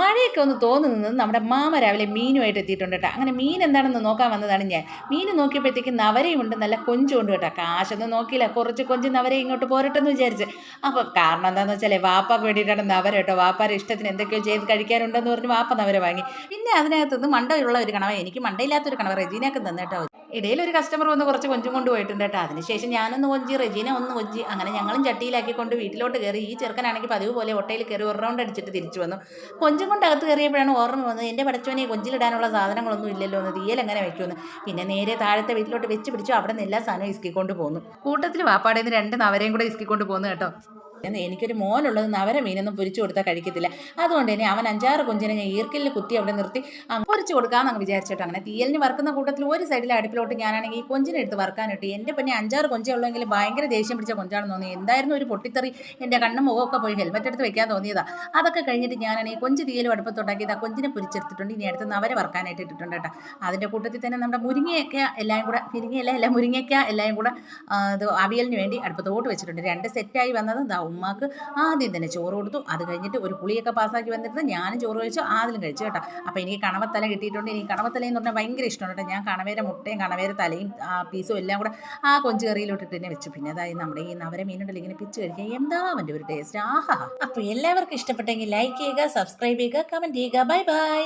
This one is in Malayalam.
മഴയൊക്കെ ഒന്ന് തോന്നുന്നത് നമ്മുടെ മാമ രാവിലെ മീനുമായിട്ട് എത്തിയിട്ടുണ്ട് കേട്ടോ. അങ്ങനെ മീൻ എന്താണെന്ന് നോക്കാൻ വന്നതാണ് ഞാൻ. മീൻ നോക്കിയപ്പോഴത്തേക്ക് നവരയും ഉണ്ട് നല്ല കൊഞ്ചുണ്ട് കേട്ടോ. കാശൊന്നും നോക്കിയില്ല. കുറച്ച് കൊഞ്ച് നവര ഇങ്ങോട്ട് പോരട്ടെന്ന് വിചാരിച്ച്. അപ്പോൾ കാരണം എന്താണെന്ന് വെച്ചാൽ വാപ്പാക്ക് വേണ്ടിയിട്ടാണ് നവര കേട്ടോ. വാപ്പാരെ ഇഷ്ടത്തിന് എന്തൊക്കെയോ ചെയ്ത് കഴിക്കാനുണ്ടെന്ന് പറഞ്ഞ് വാപ്പ നവര വാങ്ങി. പിന്നെ അതിനകത്തുനിന്ന് മണ്ടയുള്ള ഒരു കണവ എനിക്ക് മണ്ടയില്ലാത്തൊരു കണവ റെജീനൊക്കെ തന്നെ കേട്ടോ ഇടയിൽ ഒരു കസ്റ്റമർ വന്ന് കുറച്ച് കൊഞ്ചും കൊണ്ട് പോയിട്ടുണ്ട് കേട്ടോ. അതിനുശേഷം ഞാനൊന്ന് കൊഞ്ചി റെജീന ഒന്ന് കൊഞ്ചി. അങ്ങനെ ഞങ്ങളും ചട്ടിയിലാക്കിക്കൊണ്ട് വീട്ടിലോട്ട് കയറി. ഈ ചെറുക്കനാണെങ്കിൽ പതിവ് പോലെ ഒട്ടയിൽ കയറി ഒരു റൗണ്ട് അടിച്ചിട്ട് തിരിച്ചു വന്നു. കൊഞ്ചും കൊണ്ട് അകത്ത് കയറിയപ്പോഴാണ് ഓർമ്മ വന്നത്. എന്റെ പടച്ചോനെ കൊഞ്ചിലിടാനുള്ള സാധനങ്ങളൊന്നും ഇല്ലല്ലോ എന്ന് തീയൽ എങ്ങനെ വെക്കുമെന്ന്. പിന്നെ നേരെ താഴത്തെ വീട്ടിലോട്ട് വെച്ച് പിടിച്ചു. അവിടെ നിന്ന് എല്ലാ സാധനവും ഇസ്കിക്കൊണ്ട് പോന്നു. കൂട്ടത്തിൽ വാപ്പാടേന്ന് രണ്ട് നവരയും കൂടെ ഇസ്കിക്കൊണ്ട് പോന്നു കേട്ടോ. എനിക്കൊരു മോനുള്ളത് നവര മീനൊന്നും പൊരിച്ചു കൊടുത്താൽ കഴിക്കത്തില്ല. അതുകൊണ്ട് തന്നെ അവൻ അഞ്ചാറ് കുഞ്ചിനെ ഞാൻ ഈർക്കലിൽ കുത്തി അവിടെ നിർത്തി പൊരിച്ചു കൊടുക്കാമെന്ന് അങ്ങ് വിചാരിച്ചിട്ട് അങ്ങനെ തീയലിന് വറുക്കുന്ന കൂട്ടത്തിൽ ഒരു സൈഡിൽ അടുപ്പിലോട്ട് ഞാനാണെങ്കിൽ ഈ കൊഞ്ചിനെ എടുത്ത് വറുക്കാനിട്ട് എന്റെ പിന്നെ അഞ്ചാറ് കൊഞ്ചേ ഉള്ളെങ്കിൽ ഭയങ്കര ദേഷ്യം പിടിച്ച കൊഞ്ചാണെന്ന് തോന്നി. എന്തായിരുന്നു ഒരു പൊട്ടിത്തെറി? എന്റെ കണ്ണും മുഖമൊക്കെ പോയി ഹെൽമെറ്റ് എടുത്ത് വെക്കാൻ തോന്നിയതാ. അതൊക്കെ കഴിഞ്ഞിട്ട് ഞാനാണെങ്കിൽ കൊഞ്ച് തീയലും അടുപ്പത്തുണ്ടാക്കിയത് ആ കൊഞ്ചിനെ പൊരിച്ചെടുത്തിട്ടുണ്ട്. ഇനി അടുത്ത് നവര വറുക്കാനായിട്ട് ഇട്ടിട്ടുണ്ട് കേട്ടോ. അതിന്റെ കൂട്ടത്തിൽ തന്നെ നമ്മുടെ മുരിങ്ങയൊക്കെ എല്ലാം കൂടെ മുരിങ്ങയല്ല എല്ലാം മുരിങ്ങയ്ക്ക എല്ലാം കൂടെ അത് അവിയലിന് വേണ്ടി അടുപ്പത്തോട്ട് വെച്ചിട്ടുണ്ട്. രണ്ട് സെറ്റായി വന്നത് ദാ ഉമ്മാക്ക് ആദ്യം തന്നെ ചോറ് കൊടുത്തു. അത് കഴിഞ്ഞിട്ട് ഒരു പുളിയൊക്കെ പാസ്സാക്കി വന്നിട്ട് ഞാനും ചോറ് കഴിച്ചു ആദ്യം കഴിച്ചു കേട്ടോ. അപ്പോൾ എനിക്ക് കണവത്തല കിട്ടിയിട്ടുണ്ട്. എനിക്ക് കണവത്തല എന്ന് പറഞ്ഞാൽ ഭയങ്കര ഇഷ്ടമാണ് കേട്ടോ. ഞാൻ കണവേര മുട്ടയും കണവേര തലയും ആ പീസും എല്ലാം കൂടെ ആ കൊഞ്ച് കറിയിലോട്ടിട്ട് തന്നെ വെച്ചു. പിന്നെ അതായത് നമ്മുടെ ഈ നവര മീനുണ്ടല്ലോ ഇങ്ങനെ പിച്ച് കഴിക്കാൻ എന്താ അവന്റെ ഒരു ടേസ്റ്റ് ആഹാ. അപ്പോൾ എല്ലാവർക്കും ഇഷ്ടപ്പെട്ടെങ്കിൽ ലൈക്ക് ചെയ്യുക സബ്സ്ക്രൈബ് ചെയ്യുക കമന്റ് ചെയ്യുക. Bye bye